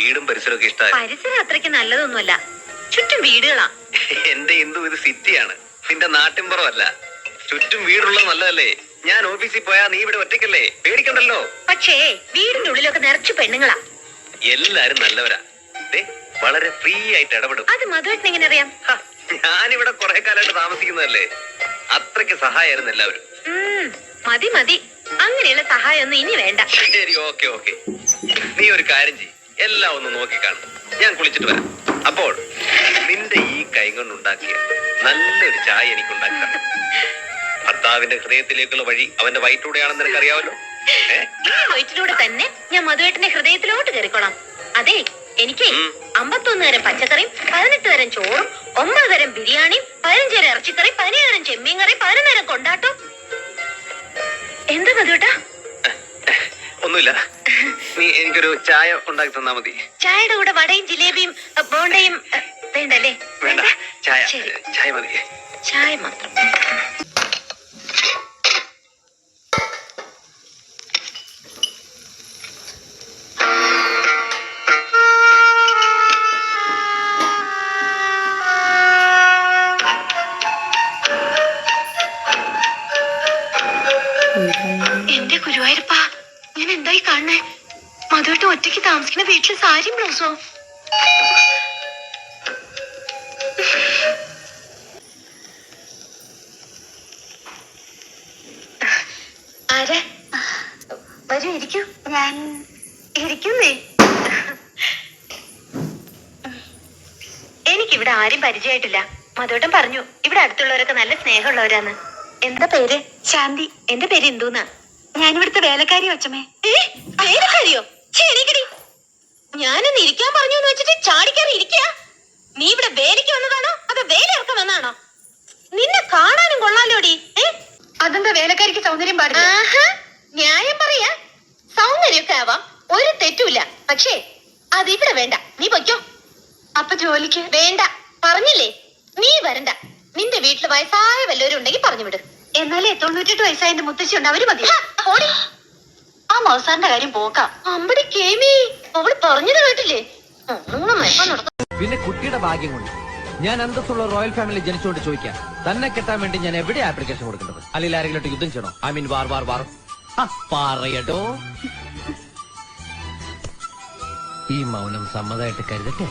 വീടും പരിസരമൊക്കെ ഇഷ്ടമായി പരിസരം അത്രയ്ക്ക് നല്ലതൊന്നുമല്ല. ചുറ്റും വീടുകളാ. എന്റെ ഇന്ദു ഇത് സിറ്റിയാണ്. നിന്റെ നാട്ടിൻപുറമല്ല ചുറ്റും വീടുള്ളത് നല്ലതല്ലേ? ഞാൻ ഓഫീസിൽ പോയാ നീ ഇവിടെ ഒറ്റയ്ക്കല്ലേ? പേടിക്കണ്ടല്ലോ? പക്ഷേ വീടിന്റെ ഉള്ളിലൊക്കെ നിറച്ചു പെണ്ണുങ്ങളാ. എല്ലാരും നല്ലവരാ. ദേ, വളരെ ഫ്രീ ആയിട്ട് ഇടപെടും. അത് മധുവേട്ടൻ എങ്ങനെ അറിയാം ഹ, ഞാനിവിടെ കുറെ കാലമായിട്ട് താമസിക്കുന്നതല്ലേ? അത്രയ്ക്ക് സഹായമായിരുന്നു എല്ലാവരും. ഉം, മതി മതി. അങ്ങനെയുള്ള സഹായമൊന്നും ഇനി വേണ്ട. ശരി ഓക്കെ ഓക്കെ. നീ ഒരു കാര്യം ചെയ് എല്ലാം ഒന്ന് നോക്കിക്കാണും ഞാൻ കുളിച്ചിട്ട് വരാം. അപ്പോൾ നിന്റെ ഈ കൈ കൊണ്ടുണ്ടാക്കിയ നല്ലൊരു ചായ എനിക്ക് ഉണ്ടാക്കാം ഭർത്താവിന്റെ ഹൃദയത്തിലേക്കുള്ള വഴി അവന്റെ വയറ്റിലൂടെയാണെന്ന് നിനക്ക് അറിയാമല്ലോ? ഈ വയറ്റിലൂടെ തന്നെ ഞാൻ മധുവേട്ടന്റെ ഹൃദയത്തിലോട്ട് കയറിക്കോളാം. അതെ എനിക്ക്. അമ്പത്തൊന്ന് തരം പച്ചക്കറിയും പതിനെട്ട് തരം ചോറും ഒമ്പത് തരം ബിരിയാണിയും പതിനഞ്ച് തരം ഇറച്ചിക്കറി പതിനേഴ് തരം ചെമ്മീൻ കറി പതിനൊന്ന് തരം കൊണ്ടാട്ടം എന്താ മധുവേട്ടാ? ഒന്നുമില്ല. നീ എനിക്കൊരു ചായ ഉണ്ടാക്കി തന്നാ മതി. ചായയുടെ കൂടെ വടയും ജിലേബിയും അ, ബോണ്ടയും അ, വേണ്ടല്ലേ? വേണ്ട. ചായ ശരി. ചായ മതി. ചായ മാത്രം. എന്റെ ഗുരുവായൂരപ്പ. ഞാൻ എന്തായി കാണണേ ഒറ്റയ്ക്ക് താമസിക്കുന്ന വീട്ടിൽ സാരിയും ബ്ലൗസോ? ആരെ? വരൂ ഇരിക്കൂ. ഞാൻ ഇരിക്കുന്നേ. എനിക്കിവിടെ ആരും പരിചയമായിട്ടില്ല. മധുവട്ടം പറഞ്ഞു ഇവിടെ അടുത്തുള്ളവരൊക്കെ നല്ല സ്നേഹമുള്ളവരാണ് എന്താ പേര്? ശാന്തി. എന്റെ പേര് ഇന്ദുന്നാ. ഞാനിവിടുത്തെ വേലക്കാരി അച്ഛമ്മേ. വേലക്കാരിയോ? ശരിക്കടി ഞാനൊന്ന് ഇരിക്കാൻ പറഞ്ഞു എന്ന് വെച്ചിട്ട് ചാടിക്കറി ഇരിക്കുക നീ ഇവിടെ വേലയ്ക്ക് വന്നതാണോ? അതോ വേല ഇറക്കം വന്നതാണോ? നിന്നെ കാണാനും കൊള്ളാലോടി ഡി അതെന്താ വേലക്കാരിക്ക് സൗന്ദര്യം പറഞ്ഞു ന്യായം പറയാ. സൗന്ദര്യമൊക്കെ ആവാം. ഒരു തെറ്റുമില്ല. പക്ഷേ അതിവിടെ വേണ്ട. നീ പൊയ്ക്കോ. അപ്പൊ ജോലിക്ക്? വേണ്ട. പറഞ്ഞില്ലേ? നീ വരണ്ട. നിന്റെ വീട്ടിൽ വയസ്സായ വല്ലവരും ഉണ്ടെങ്കിൽ പറഞ്ഞു വിട് എന്നാലേ തൊണ്ണൂറ്റെട്ട് വയസ്സായ മുത്തശ്ശി ഉണ്ട്. അവർ മതി. ഓടി. ആ മൗസാറിന്റെ കാര്യം പോക്കാം അമ്പടി കേമി അവൾ പറഞ്ഞത് കേട്ടില്ലേ? മൂന്ന് പിന്നെ കുട്ടിയുടെ ഭാഗ്യം കൊണ്ട് ഞാൻ അന്തസ്സുള്ള റോയൽ ഫാമിലി ജനിച്ചുകൊണ്ട് ചോദിക്കാം. തന്നെ കെട്ടാൻ വേണ്ടി ഞാൻ എവിടെ ആപ്ലിക്കേഷൻ കൊടുക്കേണ്ടത്? അല്ലെങ്കിൽ ആരെങ്കിലും യുദ്ധം ചെയ്യണോ? I mean war war war. ആ, പറയടോ. ഈ മൗനം സമ്മതമായിട്ട് കരുതട്ടെ?